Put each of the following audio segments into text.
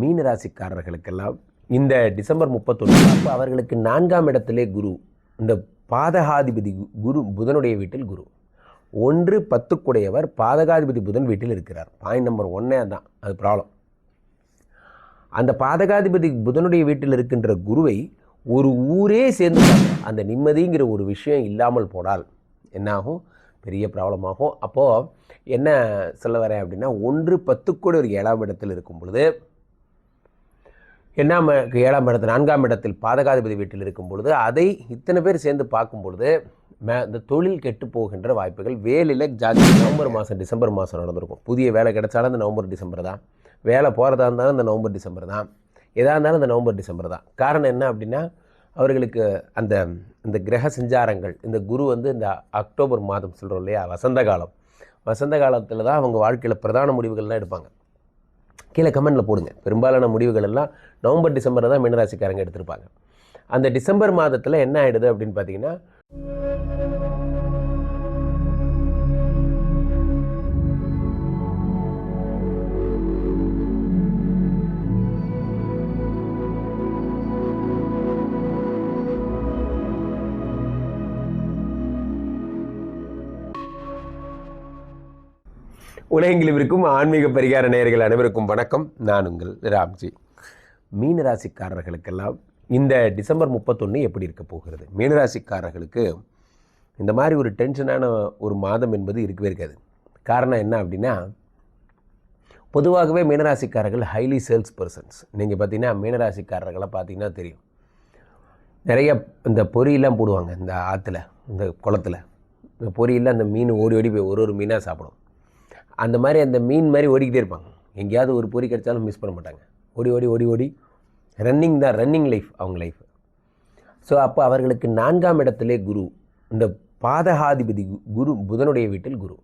மீனராசிக்காரர்களுக்கெல்லாம் இந்த டிசம்பர் முப்பத்தொன்று அப்போ அவர்களுக்கு நான்காம் இடத்திலே குரு இந்த பாதகாதிபதி கு- குரு புதனுடைய வீட்டில் குரு. ஒன்று பத்துக்குடையவர் பாதகாதிபதி புதன் வீட்டில் இருக்கிறார். பாயிண்ட் நம்பர் ஒன்னே தான் அது ப்ராப்ளம் அந்த பாதகாதிபதி புதனுடைய வீட்டில் இருக்கின்ற குருவை ஒரு ஊரே சேர்ந்து அந்த நிம்மதிங்கிற ஒரு விஷயம் இல்லாமல் போனால் என்னாகும்? பெரிய ப்ராப்ளமாகும் அப்போது என்ன சொல்ல வரேன் அப்படின்னா ஒன்று பத்துக்கூட ஒரு ஏழாம் இடத்தில் இருக்கும் பொழுது என்னாம் ஏழாம் இடத்து நான்காம் இடத்தில் பாதகாதிபதி வீட்டில் இருக்கும் பொழுது அதை இத்தனை பேர் சேர்ந்து பார்க்கும் பொழுது மே இந்த தொழில் கெட்டு போகின்ற வாய்ப்புகள் வேலையில் ஜாதி நவம்பர் மாதம் டிசம்பர் மாதம் நடந்திருக்கும். புதிய வேலை கிடைச்சாலும் இந்த நவம்பர் டிசம்பர் தான். வேலை போகிறதா இருந்தாலும் இந்த நவம்பர் டிசம்பர் தான். எதாக இருந்தாலும் இந்த நவம்பர் டிசம்பர் தான். காரணம் என்ன அப்படின்னா அவர்களுக்கு அந்த இந்த கிரக சஞ்சாரங்கள் இந்த குரு வந்து இந்த அக்டோபர் மாதம் சொல்கிறோம் இல்லையா வசந்த காலம். வசந்த காலத்தில் தான் அவங்க வாழ்க்கையில் பிரதான முடிவுகள்லாம் எடுப்பாங்க. கீழே கமெண்டில் போடுங்க. பெரும்பாலான முடிவுகள் எல்லாம் நவம்பர் டிசம்பரில் தான் மீனராசிக்காரங்க எடுத்திருப்பாங்க. அந்த டிசம்பர் மாதத்தில் என்ன ஆகிடுது அப்படின்னு பார்த்தீங்கன்னா உலகெங்கிலும் இருக்கும் ஆன்மீக பரிகார நேயர்கள் அனைவருக்கும் வணக்கம். நான் உங்கள் ராம்ஜி. மீனராசிக்காரர்களுக்கெல்லாம் இந்த டிசம்பர் முப்பத்தொன்று எப்படி இருக்க போகிறது? மீனராசிக்காரர்களுக்கு இந்த மாதிரி ஒரு டென்ஷனான ஒரு மாதம் என்பது இருக்கவே இருக்காது. காரணம் என்ன அப்படின்னா பொதுவாகவே மீனராசிக்காரர்கள் ஹைலி சேல்ஸ் பர்சன்ஸ் நீங்கள் பார்த்தீங்கன்னா மீனராசிக்காரர்களை பார்த்தீங்கன்னா தெரியும். நிறைய இந்த பொரியெல்லாம் போடுவாங்க இந்த ஆற்றுல இந்த குளத்துல. இந்த பொரியெல்லாம் அந்த மீன் ஓடி ஓடி போய் ஒரு ஒரு மீனாக சாப்பிடும். அந்த மாதிரி அந்த மீன் மாதிரி ஓடிக்கிட்டே இருப்பாங்க. எங்கேயாவது ஒரு பொறி கிடைச்சாலும் மிஸ் பண்ண மாட்டாங்க. ஓடி ஓடி ஓடி ஓடி. ரன்னிங் தான் ரன்னிங் லைஃப் அவங்க லைஃப் ஸோ அப்போ அவர்களுக்கு நான்காம் இடத்திலே குரு இந்த பாதகாதிபதி கு- குரு புதனுடைய வீட்டில் குரு.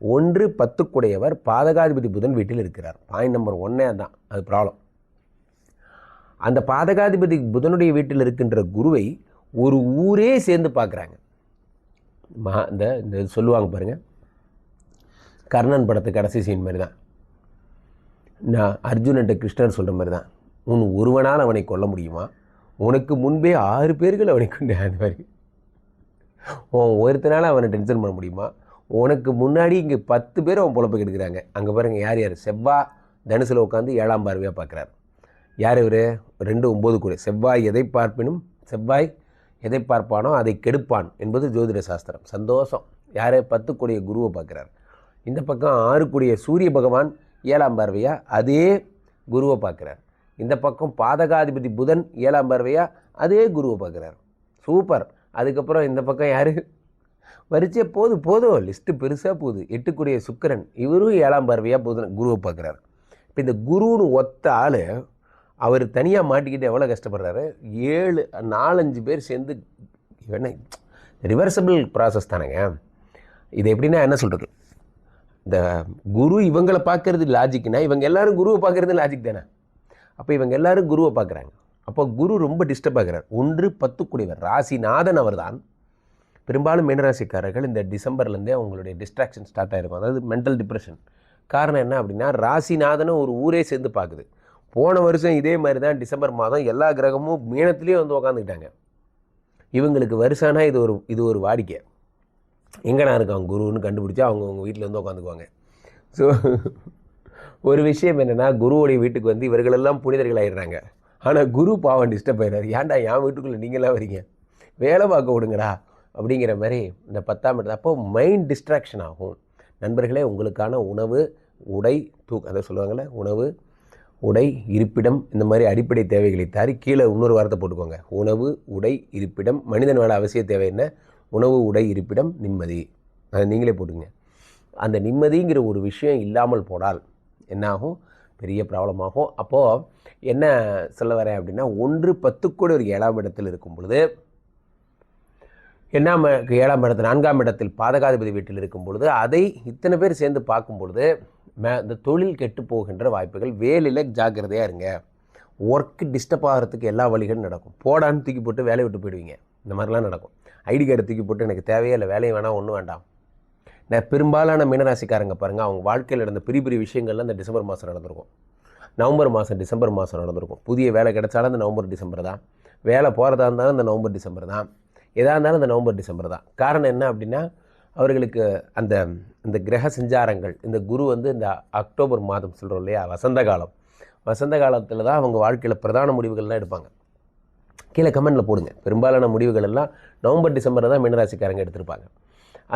ஒன்று பத்துக்குடையவர் பாதகாதிபதி புதன் வீட்டில் இருக்கிறார். பாயிண்ட் நம்பர் ஒன்னே தான் அது ப்ராப்ளம் அந்த பாதகாதிபதி புதனுடைய வீட்டில் இருக்கின்ற குருவை ஒரு ஊரே சேர்ந்து பார்க்குறாங்க. மா இந்த இந்த சொல்லுவாங்க பாருங்கள் கர்ணன் படத்து கடைசி சீன் மாதிரி தான். நான் அர்ஜுனன்ட்ட கிருஷ்ணன் சொல்கிற மாதிரி தான். உன் ஒருவனால் அவனை கொல்ல முடியுமா? உனக்கு முன்பே ஆறு பேர்கள் அவனை கொண்டு அந்த மாதிரி. உன் ஒருத்தனால அவனை டென்ஷன் பண்ண முடியுமா? உனக்கு முன்னாடி இங்கே பத்து பேர் அவன் பொழப்பு கெடுக்கிறாங்க அங்கே பாருங்கள் யார் யார்? செவ்வா தனுசில் உட்காந்து ஏழாம் பார்வையாக பார்க்குறாரு. யார் இவர்? ரெண்டு ஒம்பது கூட. செவ்வாய் எதை பார்ப்பினும் செவ்வாய் எதை பார்ப்பானோ அதை கெடுப்பான் என்பது ஜோதிட சாஸ்திரம். சந்தோஷம். யார்? பத்து கூடிய குருவை பார்க்குறாரு. இந்த பக்கம் ஆறுக்குடிய சூரிய பகவான் ஏழாம் பார்வையா? அதே குருவை பார்க்குறார். இந்த பக்கம் பாதகாதிபதி புதன் ஏழாம் பார்வையா? அதே குருவை பார்க்குறார். சூப்பர். அதுக்கப்புறம் இந்த பக்கம் யார்? வரிச்சே போது போதும் லிஸ்ட்டு பெருசாக போகுது. எட்டுக்குடிய சுக்கிரன் இவரும் ஏழாம் பார்வையாக புதன் குருவை பார்க்குறாரு. இப்போ இந்த குருன்னு ஒத்த ஆள் அவர் தனியாக மாட்டிக்கிட்டு எவ்வளோ கஷ்டப்படுறாரு? ஏழு நாலஞ்சு பேர் சேர்ந்து என்ன ரிவர்சபிள் ப்ராசஸ் தானேங்க. இது எப்படின்னா என்ன சொல்கிறது இந்த குரு இவங்களை பார்க்கறது லாஜிக்னா இவங்க எல்லாரும் குருவை பார்க்கறது லாஜிக் தானே? அப்போ இவங்க எல்லாரும் குருவை பார்க்குறாங்க. அப்போ குரு ரொம்ப டிஸ்டர்ப் ஆகிறார். ஒன்று பத்துக்குடியவர். ராசிநாதன் அவர் தான் பெரும்பாலும் மீனராசிக்காரர்கள் இந்த டிசம்பர்லேருந்தே அவங்களுடைய டிஸ்ட்ராக்ஷன் ஸ்டார்ட் ஆகிருக்கும் அதாவது மென்டல் டிப்ரெஷன் காரணம் என்ன அப்படின்னா ராசிநாதனும் ஒரு ஊரே சேர்ந்து பார்க்குது. போன வருஷம் இதே மாதிரி தான் டிசம்பர் மாதம் எல்லா கிரகமும் மீனத்துலேயே வந்து உக்காந்துக்கிட்டாங்க. இவங்களுக்கு வருஷானா இது ஒரு இது ஒரு வாடிக்கை. எங்கடா இருக்காங்க குருன்னு கண்டுபிடிச்சா அவங்க அவங்க வீட்டில் வந்து உட்காந்துக்குவாங்க ஸோ ஒரு விஷயம் என்னென்னா குருவோடைய வீட்டுக்கு வந்து இவர்களெல்லாம் புனிதர்கள் ஆயிடுறாங்க ஆனால் குரு பாவம் டிஸ்டர்ப் ஆயிடுறாரு. ஏன்டா என் வீட்டுக்குள்ளே நீங்களாம் வரீங்க? வேலை பார்க்க விடுங்கடா அப்படிங்கிற மாதிரி இந்த பத்தாம் இடத்துல அப்போ மைண்ட் டிஸ்ட்ராக்ஷன் ஆகும். நண்பர்களே உங்களுக்கான உணவு உடை தூக் அதை சொல்லுவாங்கள்ல உணவு உடை இருப்பிடம் இந்த மாதிரி அடிப்படை தேவைகளை தாரி கீழே இன்னொரு வாரத்தை போட்டுக்கோங்க. உணவு உடை இருப்பிடம் மனிதன் வாழ அவசிய தேவை என்ன? உணவு உடை இருப்பிடம் நிம்மதி. அதை நீங்களே போட்டுங்க அந்த நிம்மதிங்கிற ஒரு விஷயம் இல்லாமல் போனால் என்னாகும்? பெரிய ப்ராப்ளம் ஆகும். அப்போது என்ன சொல்ல வரேன் அப்படின்னா ஒன்று பத்து கூட ஒரு ஏழாம் இடத்தில் இருக்கும் பொழுது என்னாம் ஏழாம் இடத்தில் நான்காம் இடத்தில் பாதகாதிபதி வீட்டில் இருக்கும் பொழுது அதை இத்தனை பேர் சேர்ந்து பார்க்கும் பொழுது மே இந்த தொழில் கெட்டு போகின்ற வாய்ப்புகள் வேலையில் ஜாக்கிரதையாக இருங்க. ஒர்க்கு டிஸ்டர்ப் ஆகிறதுக்கு எல்லா வழிகளும் நடக்கும். போடான்னு தூக்கி போட்டு வேலையை விட்டு போயிடுவீங்க. இந்த மாதிரிலாம் நடக்கும். ஐடி கார்டு தூக்கி போட்டு எனக்கு தேவையே இல்லை வேலையும் வேணாம் ஒன்றும் வேண்டாம். நான் பெரும்பாலான மீனராசிக்காரங்க பாருங்கள் அவங்க வாழ்க்கையில் நடந்த பெரிய பெரிய விஷயங்கள்லாம் இந்த டிசம்பர் மாதம் நடந்திருக்கும். நவம்பர் மாதம் டிசம்பர் மாதம் நடந்திருக்கும். புதிய வேலை கிடைச்சாலும் அந்த நவம்பர் டிசம்பர் தான். வேலை போகிறதா இருந்தாலும் இந்த நவம்பர் டிசம்பர் தான். எதாக இருந்தாலும் இந்த நவம்பர் டிசம்பர் தான். காரணம் என்ன அப்படின்னா அவர்களுக்கு அந்த இந்த கிரக சஞ்சாரங்கள் இந்த குரு வந்து இந்த அக்டோபர் மாதம் சொல்கிறோம் இல்லையா வசந்த காலம். வசந்த காலத்தில் தான் அவங்க வாழ்க்கையில் பிரதான முடிவுகள்லாம் எடுப்பாங்க. கீழே கமெண்டில் போடுங்க. பெரும்பாலான முடிவுகள் எல்லாம் நவம்பர் டிசம்பரில் தான் மீனராசிக்காரங்க எடுத்திருப்பாங்க.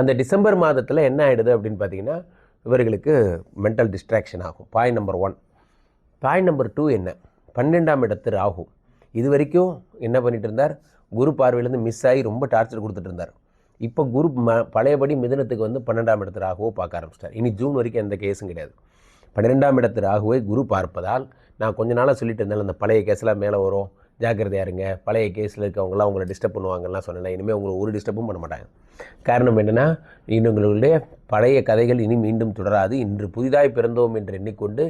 அந்த டிசம்பர் மாதத்தில் என்ன ஆகிடுது அப்படின்னு பார்த்தீங்கன்னா இவர்களுக்கு மென்டல் டிஸ்ட்ராக்ஷன் ஆகும். Point number one point number two என்ன? பன்னெண்டாம் இடத்து ராகு. இது வரைக்கும் என்ன பண்ணிட்டு இருந்தார்? குரு பார்வையிலேருந்து மிஸ் ஆகி ரொம்ப டார்ச்சர் கொடுத்துட்டு இருந்தார். இப்போ குரு ம பழையபடி மிதனத்துக்கு வந்து பன்னெண்டாம் இடத்து ராகுவோ பார்க்க ஆரம்பிச்சிட்டார். இனி ஜூன் வரைக்கும் எந்த கேஸும் கிடையாது. பன்னிரெண்டாம் இடத்து ராகுவை குரு பார்ப்பதால் நான் கொஞ்ச நாளாக சொல்லிட்டு இருந்தேன் அந்த பழைய கேஸ்லாம் மேலே வரும். ஜாக்கிரதையா இருங்க. பழைய கேஸில் இருக்கவங்களாம் உங்களை டிஸ்டர்ப் பண்ணுவாங்கலாம் சொன்னேன் இனிமேல் உங்களை ஒரு டிஸ்டர்பும் பண்ண மாட்டாங்க. காரணம் என்னென்னா உங்களுடைய பழைய கதைகள் இனி மீண்டும் தொடராது. இன்று புதிதாய் பிறந்தோம் என்று எண்ணிக்கொண்டு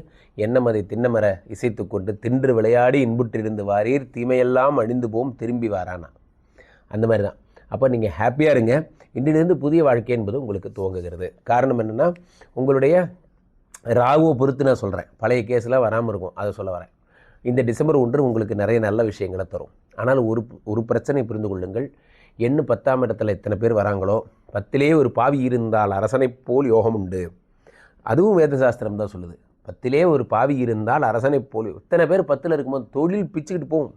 எண்ணமதை திண்ணமர இசைத்து கொண்டு தின்று விளையாடி இன்புற்றிருந்து வாரீர். தீமையெல்லாம் அழிந்து போம் திரும்பி வாரானா. அந்த மாதிரி தான் அப்போ நீங்கள் ஹாப்பியாக இருங்க. இன்றிலிருந்து புதிய வாழ்க்கை என்பது உங்களுக்கு துவங்குகிறது. காரணம் என்னென்னா உங்களுடைய ராகுவை பொறுத்து நான் சொல்கிறேன் பழைய கேஸில் வராமல் இருக்கும். அதை சொல்ல வரேன். இந்த டிசம்பர் ஒன்று உங்களுக்கு நிறைய நல்ல விஷயங்களை தரும். ஆனால் ஒரு ஒரு பிரச்சனை புரிந்து கொள்ளுங்கள். எண்ணு பத்தாம் இடத்துல எத்தனை பேர் வராங்களோ பத்திலே ஒரு பாவி இருந்தால் அரசனை போல் யோகம் உண்டு. அதுவும் வேத சாஸ்திரம் தான் சொல்லுது. பத்திலே ஒரு பாவி இருந்தால் அரசனை போல் இத்தனை பேர் பத்தில் இருக்கும்போது தொழில் பிச்சுக்கிட்டு போகும்.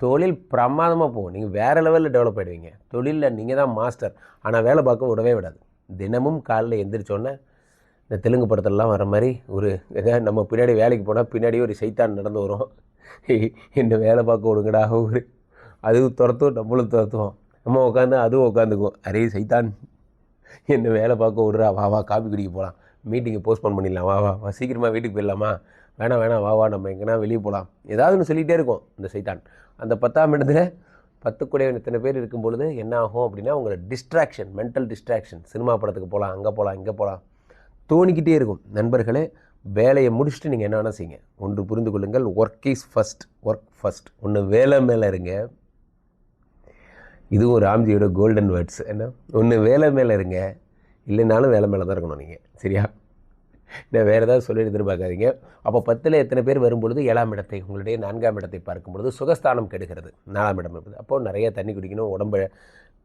தொழில் பிரமாதமாக போகும். நீங்கள் வேறு லெவலில் டெவலப் ஆகிடுவீங்க தொழிலில் நீங்கள் தான் மாஸ்டர் ஆனால் வேலை பார்க்க விடவே விடாது. தினமும் காலையில் எந்திரிச்சோன்னே இந்த தெலுங்கு படத்திலலாம் வர மாதிரி ஒரு எதாவது நம்ம பின்னாடி வேலைக்கு போனால் பின்னாடி ஒரு சைத்தான் நடந்து வரும். என்ன வேலை பார்க்க விடுங்கடா ஒரு அதுவும் துரத்தும் நம்மளும் துரத்துவோம். நம்ம உட்காந்து அதுவும் உட்காந்துக்குவோம் அரே சைத்தான் என்ன வேலை பார்க்க விடுறா? வா வா காப்பி குடிக்க போகலாம் மீட்டிங்கை போஸ்ட்போன் பண்ணிடலாம். வா வா வா சீக்கிரமாக வீட்டுக்கு போயிடலாமா? வேணாம் வேணாம் வா வா நம்ம எங்கன்னா வெளியே போகலாம் ஏதாவது ஒன்று சொல்லிகிட்டே இருக்கும் இந்த சைத்தான். அந்த பத்தாம் இடத்துல பத்து கூட இத்தனை பேர் இருக்கும் பொழுது என்ன ஆகும் அப்படின்னா உங்களை டிஸ்ட்ராக்ஷன் மென்டல் டிஸ்ட்ராக்ஷன் சினிமா படத்துக்கு போகலாம் அங்கே போகலாம் இங்கே போகலாம் தோணிக்கிட்டே இருக்கும். நண்பர்களே வேலையை முடிச்சுட்டு நீங்கள் என்ன வேணால் செய்யுங்க. ஒன்று புரிந்து கொள்ளுங்கள். Work is first work first ஒன்று வேலை மேலே இருங்க. இதுவும் ஒரு ராம்ஜியோட கோல்டன் வேர்ட்ஸ் என்ன? ஒன்று வேலை மேலே இருங்க. இல்லைனாலும் வேலை மேலே தான் இருக்கணும் நீங்கள் சரியா? நான் வேறு ஏதாவது சொல்லி எதிர்பார்க்காதீங்க. அப்போ பத்தில் எத்தனை பேர் வரும்பொழுது ஏழாம் இடத்தை உங்களுடைய நான்காம் இடத்தை பார்க்கும் பொழுது சுகஸ்தானம் கெடுகிறது. நாலாம் இடம் இருக்குது அப்போது நிறைய தண்ணி குடிக்கணும் உடம்பை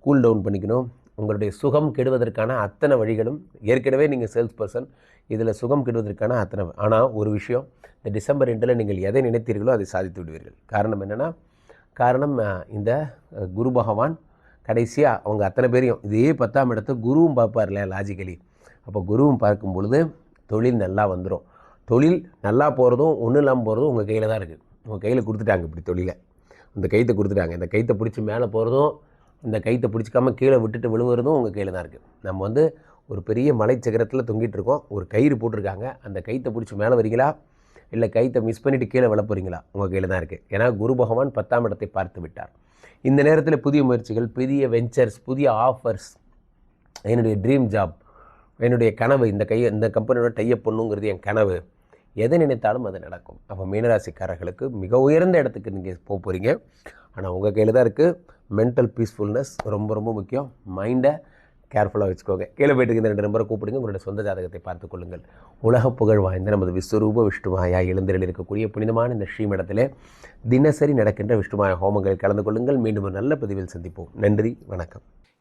கூல் டவுன் பண்ணிக்கணும். உங்களுடைய சுகம் கெடுவதற்கான அத்தனை வழிகளும் ஏற்கனவே நீங்கள் சேல்ஸ் பர்சன் இதில் சுகம் கெடுவதற்கான அத்தனை ஆனால் ஒரு விஷயம் இந்த டிசம்பர் ரெண்டில் நீங்கள் எதை நினைத்தீர்களோ அதை சாதித்து விடுவீர்கள். காரணம் என்னென்னா காரணம் இந்த குரு பகவான் கடைசியாக அவங்க அத்தனை பேரையும் இதே பத்தாம் இடத்தை குருவும் பார்ப்பார்ல லாஜிக்கலி அப்போ குருவும் பார்க்கும் பொழுது தொழில் நல்லா வந்துடும் தொழில் நல்லா போகிறதும் ஒன்றும் இல்லாமல் போகிறதும் உங்கள் கையில் தான் இருக்குது உங்கள் கையில் கொடுத்துட்டாங்க இப்படி தொழிலை. இந்த கைத்தை கொடுத்துட்டாங்க. இந்த கைத்தை பிடிச்சி மேலே போகிறதும் இந்த கைத்தை பிடிச்சிக்காமல் கீழே விட்டுட்டு விழுவுறதும் உங்கள் கையில் தான் இருக்குது நம்ம வந்து ஒரு பெரிய மலை சிகரத்தில் தொங்கிட்டு இருக்கோம். ஒரு கயிறு போட்டிருக்காங்க. அந்த கைத்தை பிடிச்சி மேலே வரீங்களா? இல்லை கைத்தை மிஸ் பண்ணிவிட்டு கீழே விழ போகிறீங்களா உங்கள் கையில் தான் இருக்குது ஏன்னா குரு பகவான் பத்தாம் இடத்தை பார்த்து விட்டார். இந்த நேரத்தில் புதிய முயற்சிகள் புதிய வெஞ்சர்ஸ் புதிய ஆஃபர்ஸ் என்னுடைய ட்ரீம் ஜாப் என்னுடைய கனவு இந்த கை இந்த கம்பெனியோட டைப் பண்ணுங்கிறது என் கனவு. எதை நினைத்தாலும் அது நடக்கும். அப்போ மீனராசிக்காரர்களுக்கு மிக உயர்ந்த இடத்துக்கு நீங்கள் போக போகிறீங்க ஆனால் உங்கள் கையில் தான் இருக்குது மென்டல் பீஸ்ஃபுல்னஸ் ரொம்ப ரொம்ப முக்கியம். மைண்டை கேர்ஃபுல்லாக வச்சுக்கோங்க. கீழே போயிட்டு இருக்க ரெண்டு நம்பரை கூப்பிடுங்க. உங்களுடைய சொந்த ஜாதகத்தை பார்த்துக் கொள்ளுங்கள். உலக புகழ் வாய்ந்த நமது விஸ்வரூப விஷ்ணுமாயா எழுந்திரில் இருக்கக்கூடிய புனிதமான இந்த ஸ்ரீமடத்தில் தினசரி நடக்கின்ற விஷ்ணுமாய ஹோமங்களில் கலந்து கொள்ளுங்கள். மீண்டும் ஒரு நல்ல பதிவில் சந்திப்போம். நன்றி. வணக்கம்.